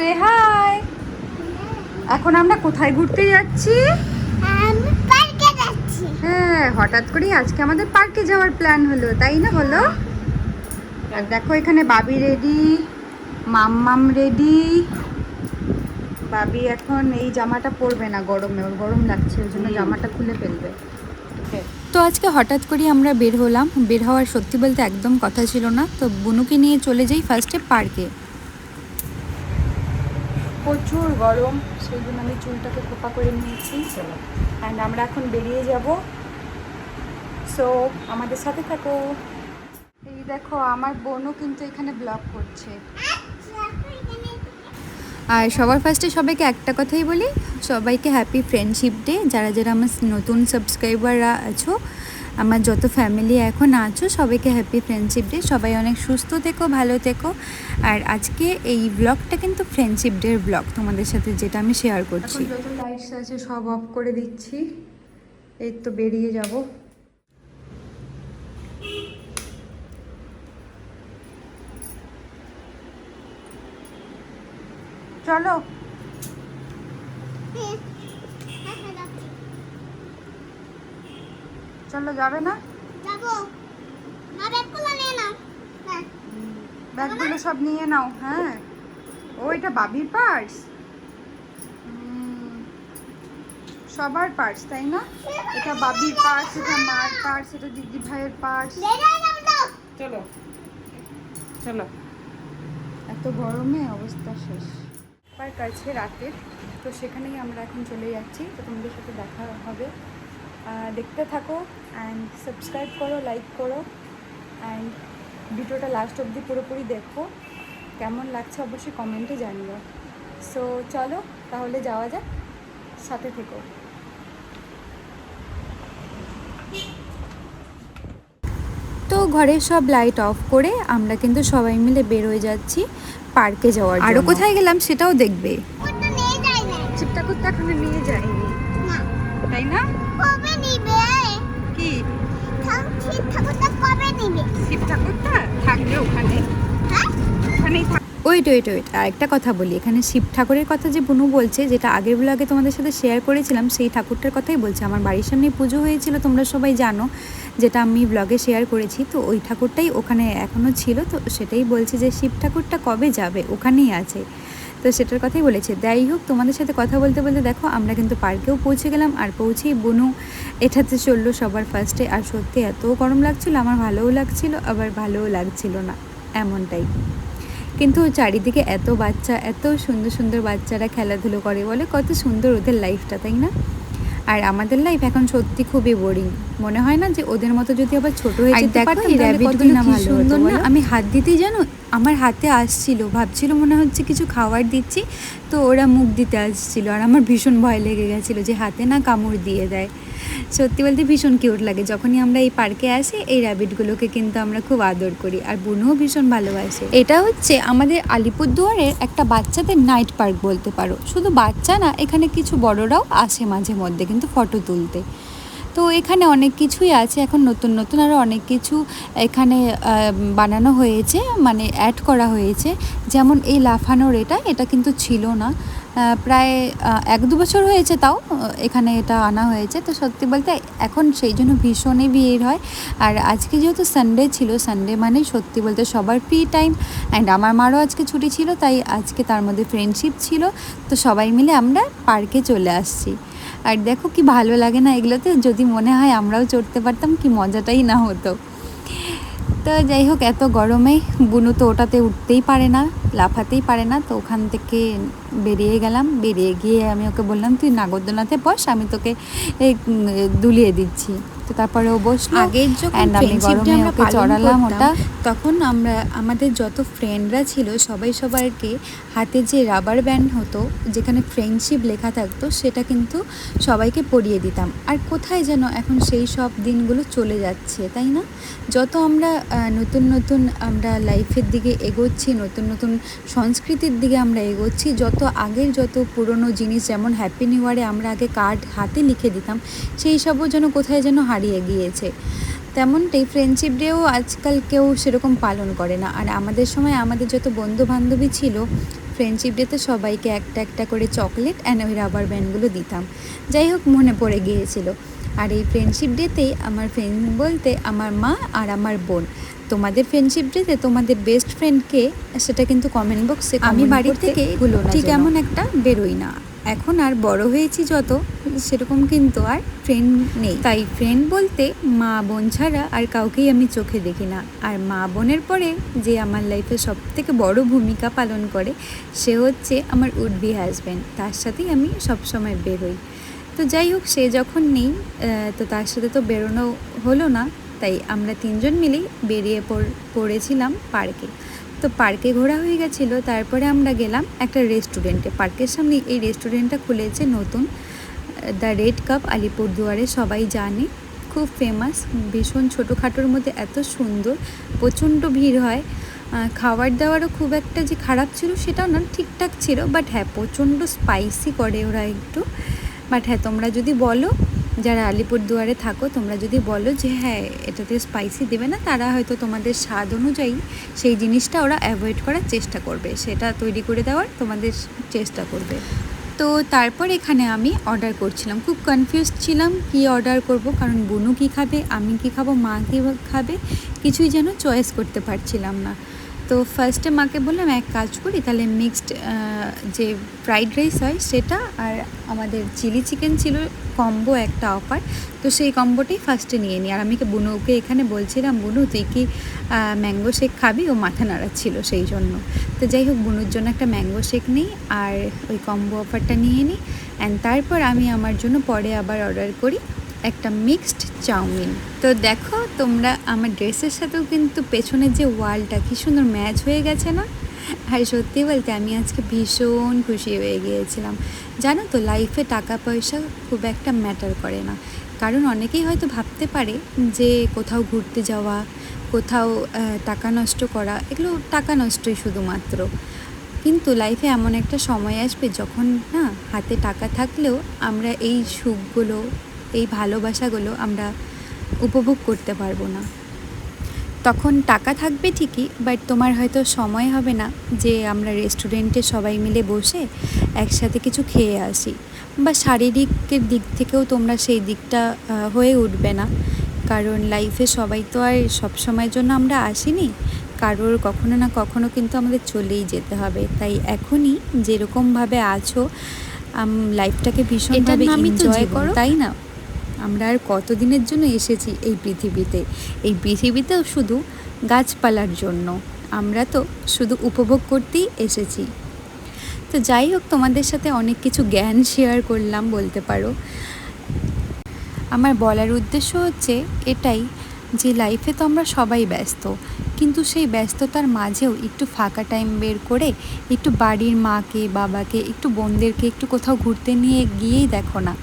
সে high এখন আমরা কোথায় ঘুরতে যাচ্ছি? হ্যাঁ হঠাৎ করেই আজকে আমাদের পার্কে যাওয়ার প্ল্যান হলো তাই না বলো? আর দেখো এখানে বাবি রেডি মাম্মাম রেডি বাবি এখন এই জামাটা পরবে না গরমে ওর গরম লাগছে ওই জন্য জামাটা খুলে ফেলবে। তো আজকে হঠাৎ করে আমরা বের হলাম। বের হওয়ার সত্যি বলতে একদম কথা ছিল না। তো বুনুকে নিয়ে চলে যাই ফার্স্টে পার্কে প্রচুর গরম সেই জন্য আমি চুলটাকে খোপা করে নিয়েছি। অ্যান্ড আমরা এখন বেরিয়ে যাব। সো আমাদের সাথে থাকো। এই দেখো আমার বোনও কিন্তু এখানে ব্লগ করছে। আর সবার ফার্স্টে সবাইকে একটা কথাই বলি সবাইকে হ্যাপি ফ্রেন্ডশিপ ডে যারা যারা আমার নতুন সাবস্ক্রাইবাররা আছো আমার যত ফ্যামিলি এখন আছো সবাইকে হ্যাপি ফ্রেন্ডশিপ ডে সবাই অনেক সুস্থ থেকো ভালো থেকো। আর আজকে এই ব্লগটা কিন্তু ফ্রেন্ডশিপ ডের ব্লগ তোমাদের সাথে যেটা আমি শেয়ার করছি। যত লাইটস আছে সব অফ করে দিচ্ছি। এই তো বেরিয়ে যাব। চলো। চলো যাবে না? যাব। মা ব্যাগগুলো নিয়ে নাও। হ্যাঁ। ব্যাগগুলো সব নিয়ে নাও হ্যাঁ। ও এটা বাবির পার্স সবার পার্স তাই না? এটা বাবির পার্স এটা মার পার্স এটা দিদি ভাইয়ের পার্স চলো। চলো। এত গরমে অবস্থা শেষ। পার্ক আছে রাতের তো সেখানেই আমরা এখন চলে যাচ্ছি। তো তোমাদের সাথে দেখা হবে। দেখতে থাকো অ্যান্ড সাবস্ক্রাইব করো লাইক করো অ্যান্ড ভিডিওটা লাস্ট অবধি পুরোপুরি দেখো। কেমন লাগছে অবশ্যই কমেন্টে জানিও। সো চলো তাহলে যাওয়া যাক সাথে থেকো। তো ঘরের সব লাইট অফ করে আমরা কিন্তু সবাই মিলে বের হয়ে যাচ্ছি পার্কে যাওয়ার আরও কোথায় গেলাম সেটাও দেখবে। চিপটা করতে এখনও নিয়ে যাইনি তাই না কবে নিবে কি ঠিক ঠাকুরটা কবে নিবে ওয়েট ওয়েট ওয়েট আর একটা কথা বলি। এখানে শিব ঠাকুরের কথা যে বুনু বলছে, যেটা আগের ব্লগে তোমাদের সাথে শেয়ার করেছিলাম, সেই ঠাকুরটার কথাই বলছে। আমার বাড়ির সামনে পুজো হয়েছিল, তোমরা সবাই জানো, যেটা আমি ব্লগে শেয়ার করেছি। তো ওই ঠাকুরটাই ওখানে এখনও ছিল, তো সেটাই বলছে যে শিব ঠাকুরটা কবে যাবে? ওখানেই আছে। তো সেটার কথাই বলেছে। যাই হোক তোমাদের সাথে কথা বলতে বলতে দেখো আমরা কিন্তু পার্কেও পৌঁছে গেলাম। আর পৌঁছেই বনু এটাতে চলল সবার ফার্স্টে আর সত্যি এত গরম লাগছিল আমার ভালোও লাগছিল আবার ভালোও লাগছিল না এমনটাই। কিন্তু চারিদিকে এত বাচ্চা এত সুন্দর সুন্দর বাচ্চারা খেলাধুলো করে বলে কত সুন্দর ওদের লাইফটা তাই না? আর আমাদের লাইফ এখন সত্যি খুবই বোরিং মনে হয় না যে ওদের মতো যদি আবার ছোট হয়ে যেতে পারতাম তাহলে কত না ভালো সুন্দর হতো না? আমি হাত দিতেই জানো আমার হাতে আসছিল, ভাবছিল মনে হচ্ছে কিছু খাবার দিচ্ছি, তো ওরা মুখ দিতে আসছিল আর আমার ভীষণ ভয় লেগে গেছিল যে হাতে না কামড় দিয়ে দেয়। সত্যি বলতে ভীষণ কিউট লাগে, যখনই আমরা এই পার্কে আসি, এই র্যাবিটগুলোকে কিন্তু আমরা খুব আদর করি আর বুনুও ভীষণ ভালোবাসে। এটা হচ্ছে আমাদের আলিপুরদুয়ারের একটা বাচ্চাদের নাইট পার্ক বলতে পারো। শুধু বাচ্চা না, এখানে কিছু বড়রাও আসে মাঝে মধ্যে কিন্তু ফটো তুলতে। তো এখানে অনেক কিছুই আছে, এখন নতুন নতুন আরও অনেক কিছু এখানে বানানো হয়েছে মানে অ্যাড করা হয়েছে। যেমন এই লাফানোর এটা এটা কিন্তু ছিল না। প্রায় এক দু বছর হয়েছে তাও এখানে এটা আনা হয়েছে। তো সত্যি বলতে এখন সেই জন্য ভীষণই ভিড় হয়। আর আজকে যেহেতু সানডে ছিল সানডে মানে সত্যি বলতে সবার ফ্রি টাইম অ্যান্ড আমার মারও আজকে ছুটি ছিল, তাই আজকে তার মধ্যে ফ্রেন্ডশিপ ছিল। তো সবাই মিলে আমরা পার্কে চলে আসছি। আর দেখো কি ভালো লাগে না এগুলোতে, যদি মনে হয় আমরাও চড়তে পারতাম, কি মজাটাই না হতো। তো যাই হোক, এত গরমে বুনু তো ওটাতে উঠতেই পারে না, লাফাতেই পারে না, তো ওখান থেকে বেরিয়ে গেলাম। বেরিয়ে গিয়ে আমি ওকে বললাম, তুই নাগরদোলাতে বস, আমি তোকে দুলিয়ে দিচ্ছি। তো তারপরে ও বসল। আগের যখন গরমে আমরা চড়ালাম ওটা। তখন আমরা আমাদের যত ফ্রেন্ডরা ছিল সবাই সবাইকে হাতে যে রাবার ব্যান্ড হতো যেখানে ফ্রেন্ডশিপ লেখা থাকতো সেটা কিন্তু সবাইকে পরিয়ে দিতাম। আর কোথায় যেন এখন সেই সব দিনগুলো চলে যাচ্ছে তাই না? যত আমরা নতুন নতুন আমরা লাইফের দিকে এগোচ্ছি নতুন নতুন সংস্কৃতির দিকে আমরা এগোচ্ছি যত আগের যত পুরনো জিনিস যেমন হ্যাপি নিউ ইয়ারে আমরা আগে কার্ড হাতে লিখে দিতাম সেই সবও যেন কোথায় যেন হারিয়ে গিয়েছে। তেমনটাই ফ্রেন্ডশিপ ডেও আজকাল কেউ সেরকম পালন করে না। আর আমাদের সময় আমাদের যত বন্ধু বান্ধবী ছিল ফ্রেন্ডশিপ ডেতে সবাইকে একটা একটা করে চকলেট অ্যান্ড ওই রাবার ব্যান্ডগুলো দিতাম। যাই হোক মনে পড়ে গিয়েছিল। আর এই ফ্রেন্ডশিপ ডেতেই আমার ফ্রেন্ড বলতে আমার মা আর আমার বোন। তোমাদের ফ্রেন্ডশিপ ডেতে তোমাদের বেস্ট ফ্রেন্ডকে সেটা কিন্তু কমেন্ট বক্সে আমি বাড়ি থেকে ঠিক এমন একটা বেরোই না। এখন আর বড় হয়েছি যত, সেরকম কিন্তু আর ফ্রেন্ড নেই। তাই ফ্রেন্ড বলতে মা বোন ছাড়া আর কাউকেই আমি চোখে দেখি না। আর মা বোনের পরে যে আমার লাইফে সব থেকে বড় ভূমিকা পালন করে, সে হচ্ছে আমার উডবি হাজব্যান্ড তার সাথেই আমি সবসময় বেরোই তো যাই হোক, সে যখন নেই তো তার সাথে তো বেরোনো হলো না। তাই আমরা তিনজন মিলেই বেরিয়ে পড়- পড়েছিলাম পার্কে তো পার্কে ঘোরা হয়ে গেছিল, তারপরে আমরা গেলাম একটা রেস্টুরেন্টে পার্কের সামনে এই রেস্টুরেন্টটা খুলেছে নতুন দ্য রেড কাপ আলিপুরদুয়ারে, সবাই জানে। খুব ফেমাস ভীষণ ছোটোখাটোর মধ্যে এত সুন্দর, প্রচণ্ড ভিড় হয়। খাবার দাবারও খুব একটা যে খারাপ ছিল সেটাও না, ঠিকঠাক ছিল বাট হ্যাঁ প্রচণ্ড স্পাইসি করে ওরা একটু। বাট হ্যাঁ তোমরা যদি বলো যারা আলিপুরদুয়ারে থাকো, তোমরা যদি বলো যে হ্যাঁ এটাতে স্পাইসি দেবে না, তারা হয়তো তোমাদের স্বাদ অনুযায়ী সেই জিনিসটা ওরা অ্যাভয়েড করার চেষ্টা করবে। সেটা তৈরি করে দেওয়ার তোমাদের চেষ্টা করবে। তো তারপর এখানে আমি অর্ডার করছিলাম। খুব কনফিউজ ছিলাম কি অর্ডার করব, কারণ বুনু কি খাবে, আমি কি খাব, মা কি খাবে, কিছুই যেন চয়েস করতে পারছিলাম না। তো ফার্স্টে মাকে বললাম, এক কাজ করি, তাহলে মিক্সড যে ফ্রাইড রাইস হয় সেটা আর আমাদের চিলি চিকেন ছিল কম্বো একটা অফার তো সেই কম্বোটাই ফার্স্টে নিয়ে নিই আর আমি বুনুকে এখানে বলছিলাম, বুনু, তুই কি ম্যাঙ্গো শেক খাবি? ও মাথা নাড়াচ্ছিল সেই জন্য। তো যাই হোক, বুনুর জন্য একটা ম্যাঙ্গো শেক নিই আর ওই কম্বো অফারটা নিয়ে নিই অ্যান্ড তারপর আমি আমার জন্য পরে আবার অর্ডার করি। একটা মিক্সড চাউমিন। তো দেখো, তোমরা আমার ড্রেসের সাথেও কিন্তু পেছনের যে ওয়ালটা কি সুন্দর ম্যাচ হয়ে গেছে না? আর সত্যি বলতে আমি আজকে ভীষণ খুশি হয়ে গিয়েছিলাম। জানো তো লাইফে টাকা পয়সা খুব একটা ম্যাটার করে না। কারণ অনেকেই হয়তো ভাবতে পারে যে কোথাও ঘুরতে যাওয়া, কোথাও টাকা নষ্ট করা, এগুলো টাকা নষ্টই শুধুমাত্র। কিন্তু লাইফে এমন একটা সময় আসবে যখন না হাতে টাকা থাকলেও আমরা এই সুখগুলো এই ভালোবাসাগুলো আমরা উপভোগ করতে পারব না। তখন টাকা থাকবে ঠিকই বাট তোমার হয়তো সময় হবে না যে আমরা রেস্টুরেন্টে সবাই মিলে বসে একসাথে কিছু খেয়ে আসি বা শারীরিকের দিক থেকেও তোমরা সেই দিকটা হয়ে উঠবে না। কারণ লাইফে সবাই তো আর সব সময়ের জন্য আমরা আসিনি কারোর কখনো না কখনো কিন্তু আমাদের চলেই যেতে হবে। তাই এখনই যেরকমভাবে আছো লাইফটাকে ভীষণভাবে এনজয় করো। তাই না? আমরা আর কতদিনের জন্য এসেছি এই পৃথিবীতে? এই পৃথিবীতেও শুধু গাছপালার জন্য। আমরা তো শুধু উপভোগ করতেই এসেছি। তো যাই হোক, তোমাদের সাথে অনেক কিছু জ্ঞান শেয়ার করলাম বলতে পারো। আমার বলার উদ্দেশ্য হচ্ছে এটাই যে লাইফে তো আমরা সবাই ব্যস্ত, কিন্তু সেই ব্যস্ততার মাঝেও একটু ফাঁকা টাইম বের করে একটু বাড়ির মাকে, বাবাকে, একটু বোনদেরকে একটু কোথাও ঘুরতে নিয়ে গিয়েই দেখো না,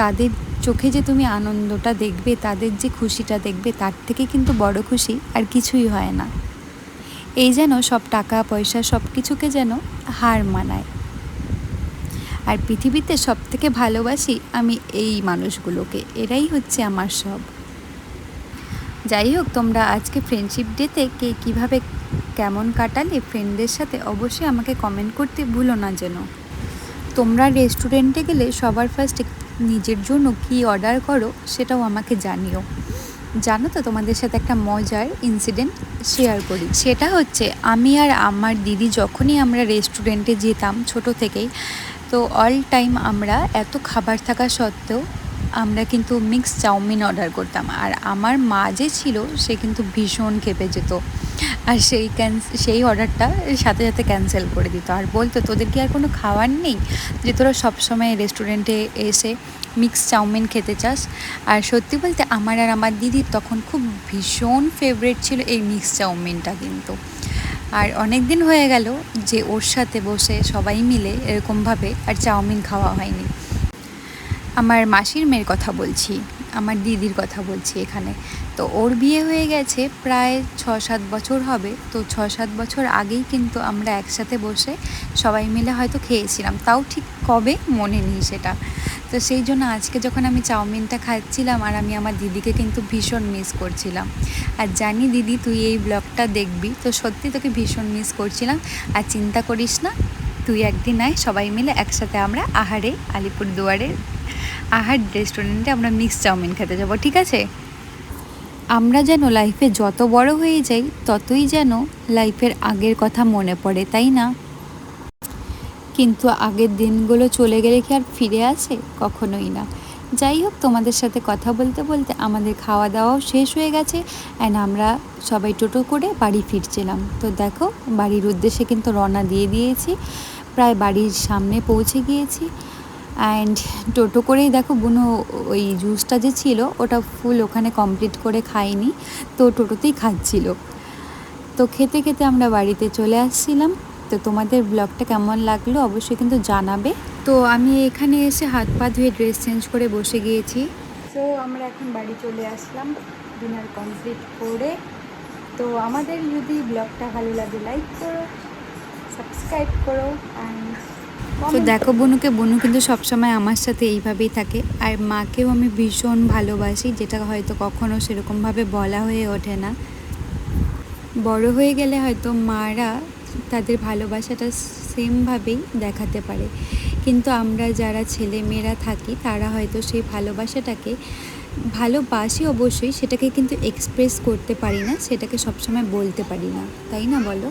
তাদের চোখে যে তুমি আনন্দটা দেখবে, তাদের যে খুশিটা দেখবে, তার থেকে কিন্তু বড় খুশি আর কিছুই হয় না। এই যেন সব টাকা, পয়সা, সব কিছুকে যেন হার মানায়। আর পৃথিবীতে সব থেকে ভালোবাসি আমি এই মানুষগুলোকে। এরাই হচ্ছে আমার সব। যাই হোক, তোমরা আজকে ফ্রেন্ডশিপ ডেতে কে কীভাবে কেমন কাটালে ফ্রেন্ডদের সাথে অবশ্যই আমাকে কমেন্ট করতে ভুলো না যেন। তোমরা রেস্টুরেন্টে গেলে সবার ফার্স্টে নিজের জন্য কি অর্ডার করো, সেটাও আমাকে জানিও। জানো তো, তোমাদের সাথে একটা মজার ইনসিডেন্ট শেয়ার করি। সেটা হচ্ছে, আমি আর আমার দিদি যখনই আমরা রেস্টুরেন্টে যেতাম ছোট থেকেই, তো অল টাইম আমরা এত খাবার থাকা সত্ত্বেও আমরা কিন্তু মিক্স চাউমিন অর্ডার করতাম। আর আমার মা যে ছিল, সে কিন্তু ভীষণ খেপে যেত। আর সেই সেই অর্ডারটা সাথে সাথে ক্যান্সেল করে দিত। আর বলতো, তোদের কি আর কোনো খাবার নেই? যে তোরা সবসময় রেস্টুরেন্টে এসে মিক্স চাউমিন খেতে চাস? আর সত্যি বলতে আমার আর আমার দিদির তখন খুব ভীষণ ফেভারিট ছিল এই মিক্স চাউমিনটা কিন্তু। আর অনেক দিন হয়ে গেল যে ওর সাথে বসে সবাই মিলে এরকমভাবে আর চাউমিন খাওয়া হয়নি। আমার মাসির মেয়ের কথা বলছি, আমার দিদির কথা বলছি এখানে। তো ওর বিয়ে হয়ে গেছে, প্রায় ছ সাত বছর হবে। তো ছ সাত বছর আগেই কিন্তু আমরা একসাথে বসে সবাই মিলে হয়তো খেয়েছিলাম। তাও ঠিক কবে? মনে নেই সেটা। তো সেই জন্য আজকে যখন আমি চাউমিনটা খাচ্ছিলাম আর আমি আমার দিদিকে কিন্তু ভীষণ মিস করছিলাম। আর জানি দিদি, তুই এই ব্লগটা দেখবি। তো সত্যি তোকে ভীষণ মিস করছিলাম। আর চিন্তা করিস না, তুই একদিন আয়, সবাই মিলে একসাথে আমরা আহারে আলিপুর দুয়ারের আহার রেস্টুরেন্টে আমরা মিক্স চাউমিন খেতে যাব, ঠিক আছে? আমরা যেন লাইফে যত বড় হয়ে যাই, ততই যেন লাইফের আগের কথা মনে পড়ে, তাই না? কিন্তু আগের দিনগুলো চলে গেলে কি আর ফিরে আসে? কখনোই না। যাই হোক, তোমাদের সাথে কথা বলতে বলতে আমাদের খাওয়া দাওয়াও শেষ হয়ে গেছে অ্যান্ড আমরা সবাই টোটো করে বাড়ি ফিরছিলাম। তো দেখো, বাড়ির উদ্দেশ্যে কিন্তু রওনা দিয়ে দিয়েছি। প্রায় বাড়ির সামনে পৌঁছে গিয়েছি। অ্যান্ড টোটো করেই দেখো বুনো ওই জুসটা যে ছিল, ওটা ফুল ওখানে কমপ্লিট করে খাইনি, তো টোটোতেই খাচ্ছিল। তো খেতে খেতে আমরা বাড়িতে চলে আসছিলাম। তো তোমাদের ব্লগটা কেমন লাগল অবশ্যই কিন্তু জানাবে। তো আমি এখানে এসে হাত পা ধুয়ে ড্রেস চেঞ্জ করে বসে গিয়েছি। তো আমরা এখন বাড়ি চলে আসলাম ডিনার কমপ্লিট করে। তো আমাদের যদি ব্লগটা ভালো লাগে লাইক করো সাবস্ক্রাইব করো অ্যান্ড তো দেখো বনুকে, বনু কিন্তু সবসময় আমার সাথে এইভাবেই থাকে। আর মাকেও আমি ভীষণ ভালোবাসি, যেটা হয়তো কখনো সেরকমভাবে বলা হয়ে ওঠে না। বড় হয়ে গেলে হয়তো মারা তাদের ভালোবাসাটা সেমভাবেই দেখাতে পারে। কিন্তু আমরা যারা ছেলে মেয়েরা থাকি, তারা হয়তো সেই ভালোবাসাটাকে ভালোবাসি অবশ্যই, সেটাকে কিন্তু এক্সপ্রেস করতে পারি না, সেটাকে সবসময় বলতে পারি না। তাই না বলো?